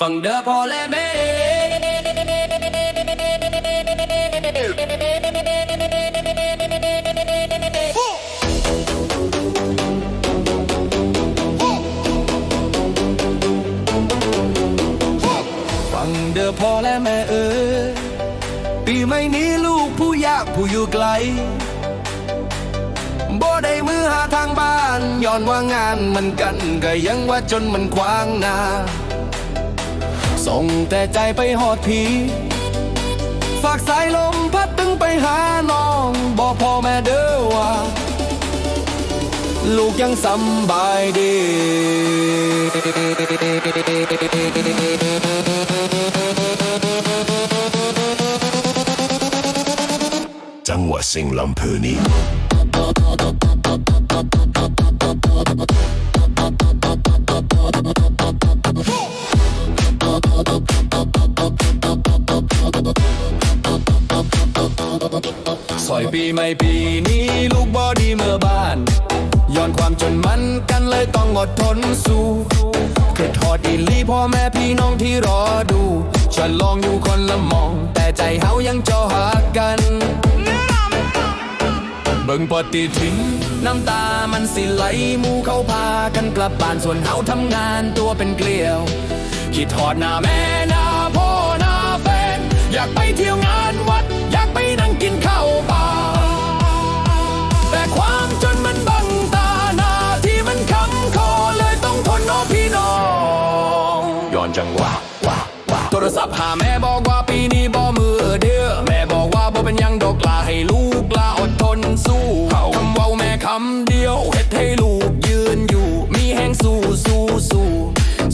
ฟังเด้อพอและแม่ฟังเด้อพอและแม่เออปีใหม่นี้ลูกผู้ยากผู้อยู่ไกลบ่ได้มือหาทางบ้านย้อนว่างานมันกันก็ยังว่าจนมันขวางนา ส่งแต่ใจไปหอดผี ฝากสายลมพัดตึงไปหาน้อง บอกพ่อแม่เด้อว่า ลูกยังสำบายดีจังหวัดสิงห์ลำพูนี้ ปีใหม่ปีนี้ลูกบอดีเมื่อบ้าน ย้อนความจนมันกันเลยต้องอดทนสู้คือทอดอีลีพ่อแม่พี่น้องที่รอดูฉันลองอยู่คนละมอง แต่ใจเฮายังจอหากัน เบิ่งปฏิทิน น้ำตามันสิไหลหมูเข้าพากันกลับบ้านส่วนเฮาทำงานตัวเป็นเกลียวคิดทอดหน้าแม่หน้าพ่อหน้าแฟน อยากไปเที่ยวงานวัด อยากไปนั่งกินข้าว จังหวะว้าว้าโทรศัพท์หาแม่บอกว่าปีนี้บ่มือเด้อแม่บอกว่าบ่เป็นยังดอกลาให้ลูกลาอดทนสู้คำเว้าแม่คำเดียวเฮ็ดให้ลูกยืนอยู่ มีแห้งสู้สู้สู้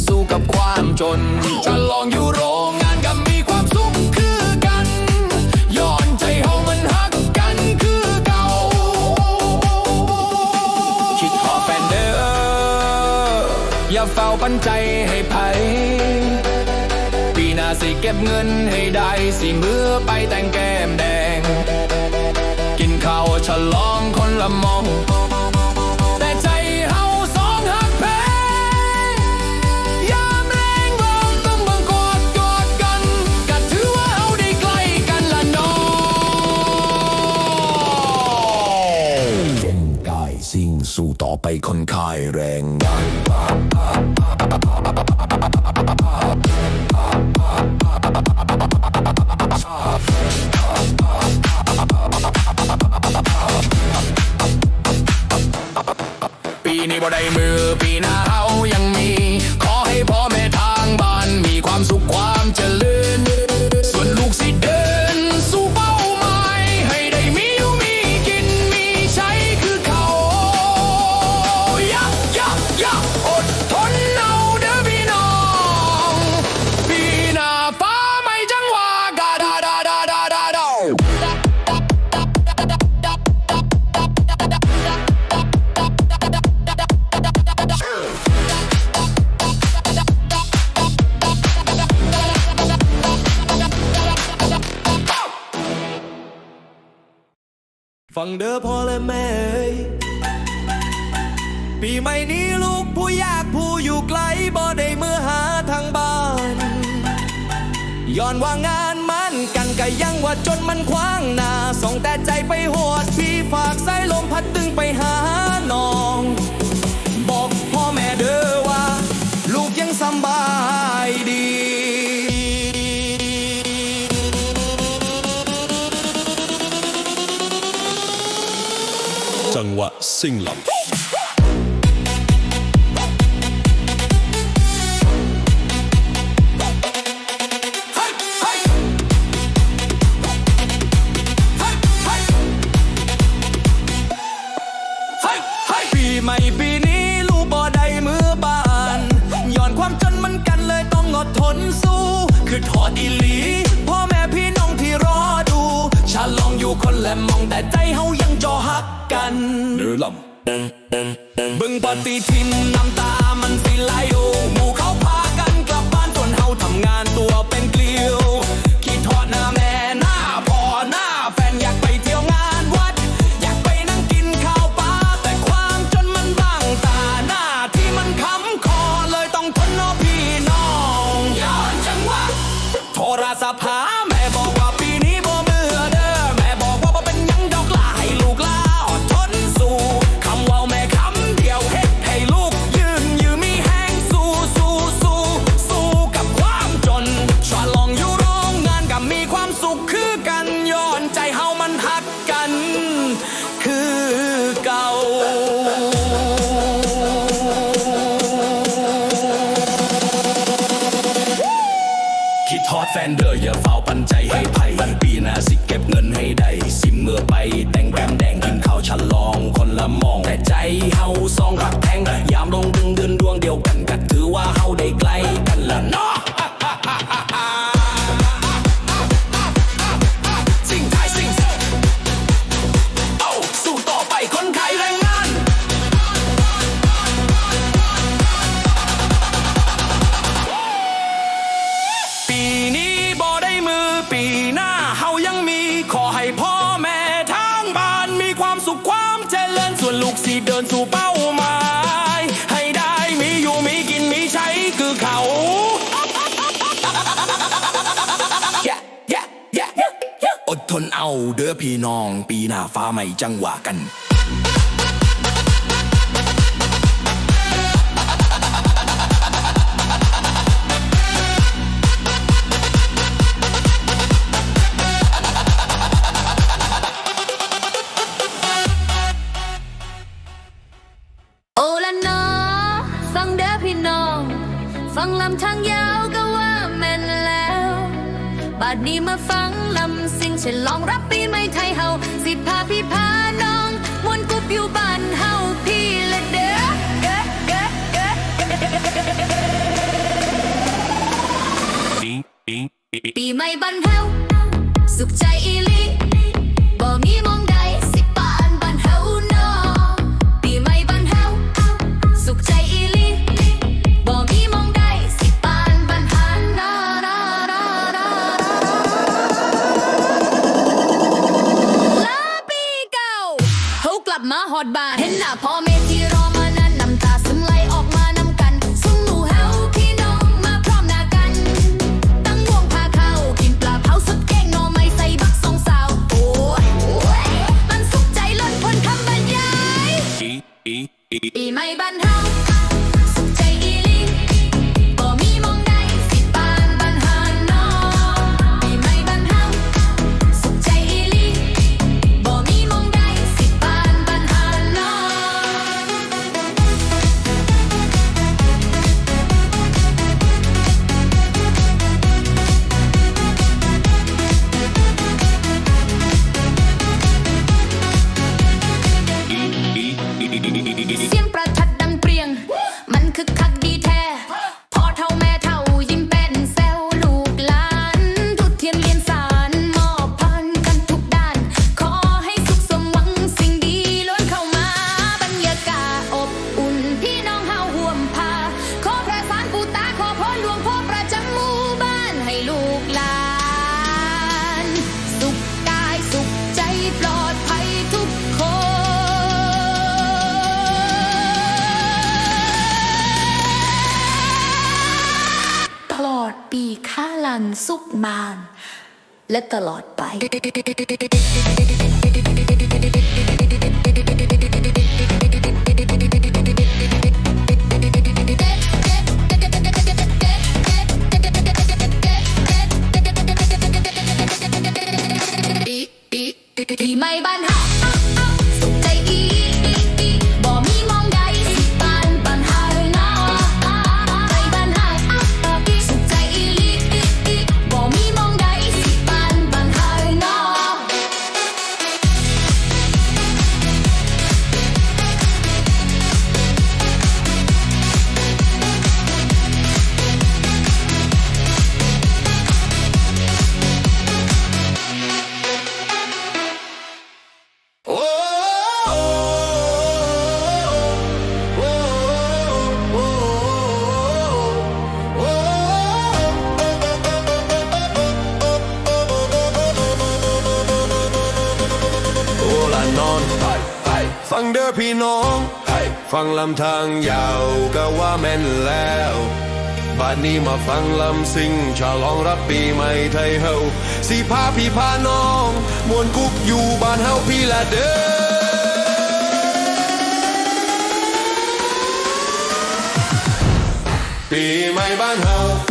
สู้กับความจนจะลองอยู่โรงงานกับมีความสุขคือกันย้อนใจเฮามันฮักกันคือเก่าคิดขอแฟนเด้ออย่าเฝ้าปันใจ ก็บเงินให้ได้สิมือไปแต่งแก้มแดง กินข้าวฉลองคนละมองแต่ใจเฮาสองหักแพงยามแรงเราต้องบังกอดกอดกันก็ถือว่าเฮาได้ใกล้กันละนองเย็นกายสิ่งสู้ต่อไปคนคายแรงงาน ปีนี้บ่ได้มื ฟังเด้อพ่อและแม่เอ้ยปีใหม่นี้ลูกผู้ยากผู้อยู่ไกลบ่ได้เมื่อหาทางบ้านย้อนว่างานมันกันก็ยังว่าจนมันขวางหน้าส่งแต่ใจไปโหดพี่ฝากสายลมพัดตึงไปหาน้อง บอกพ่อแม่เด้อว่า ลูกยังสบายดี จัง บึงปฏิทินน้ำตามันสิไหลโอ เมื่อไปแต่งแรมแดงกินข้าวฉลองคนละมอง แต่ใจเฮาซองรัก เด้อพี่น้อง ปีหน้าฟ้าใหม่จังหวะกันฟังเด้อพี่น้อง ฟังลำทางยาวก็ว่าแมนแล้ว บาดนี้มาฟังลำสิ่งฉันลองรับปี ปีใหม่บันเฮาสุขใจอีลีบ่มีมองใดสิปานบันเฮาเนาะปีใหม่บันเฮาสุขใจอีลีบ่มีมองใดสิปานบันหันนาราราราราลาปีเก่าเฮากลับมาฮอดบ้านเห็นหน้าพ่อ และตลอดไปังเด้อพี่น้อง ฟังลำทางยาวก็ว่าแม่นแล้วบ้านนี้มาฟังลำซิ่งฉลองรับปีใหม่ไทยเฮาสีพาพี่พาน้อง มวนกุ๊กอยู่บ้านเฮาพี่ละเด้อปีใหม่บ้านเฮา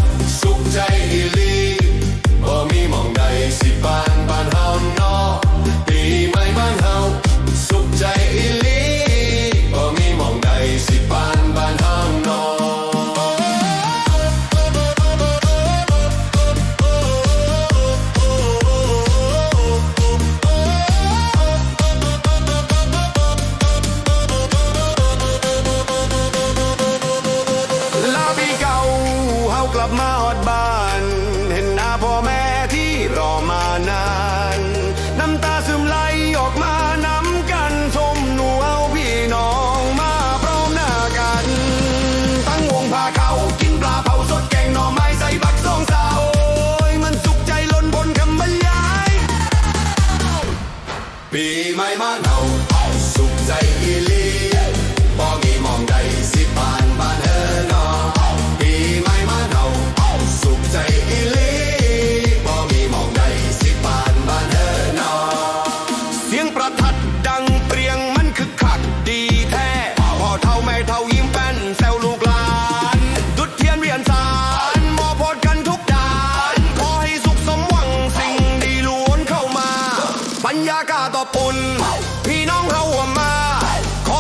เฮ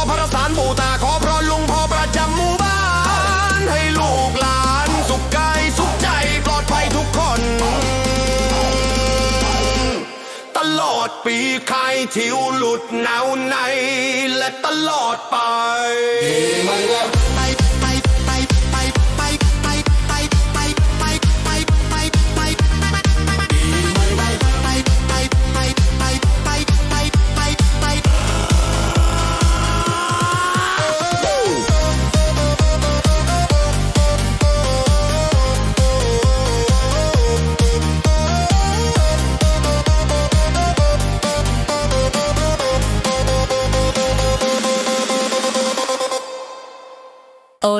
พระสารปู่ตาขอพรลุงพ่อประจำหมู่บ้าน ให้ลูกหลานสุขกายสุขใจปลอดภัยทุกคน ตลอดปีใครทิวหลุดหนาวในและตลอดไป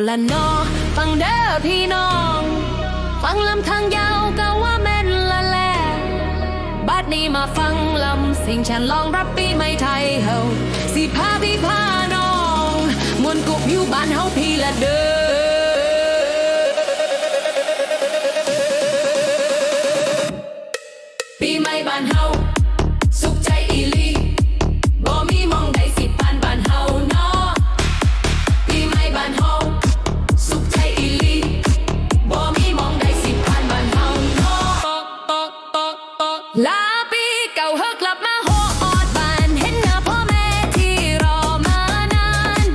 ละนอ ฟังเด้อพี่น้อง ฟังลำทางยาวก็ว่าแม่นละแลบัดนี้มาฟังลำสิ่งฉันลองรับปีไม่ไทยเฮาสิพาพี่พาน้อง มวนกุบอยู่บ้านเฮาพี่ละเด้อ ลาปีเก่าเฮากลับมาโฮออดบาน เห็นหน้าพ่อแม่ที่รอมานาน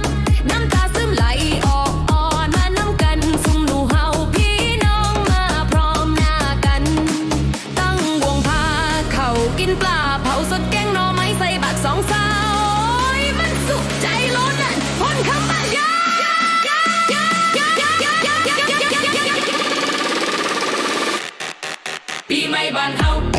น้ำตาซึมไหลออกอ่อนมาน้ำกันซุ่มหนูเฮาพี่น้องมาพร้อมหน้ากัน ตั้งวงพาเขากินปลาเผาสดแกงหน่อไม้ใส่บักสองสาวโอ้ยมันสุขใจล้นอะพ้นคำบรรยายปีใหม่บ้านเฮา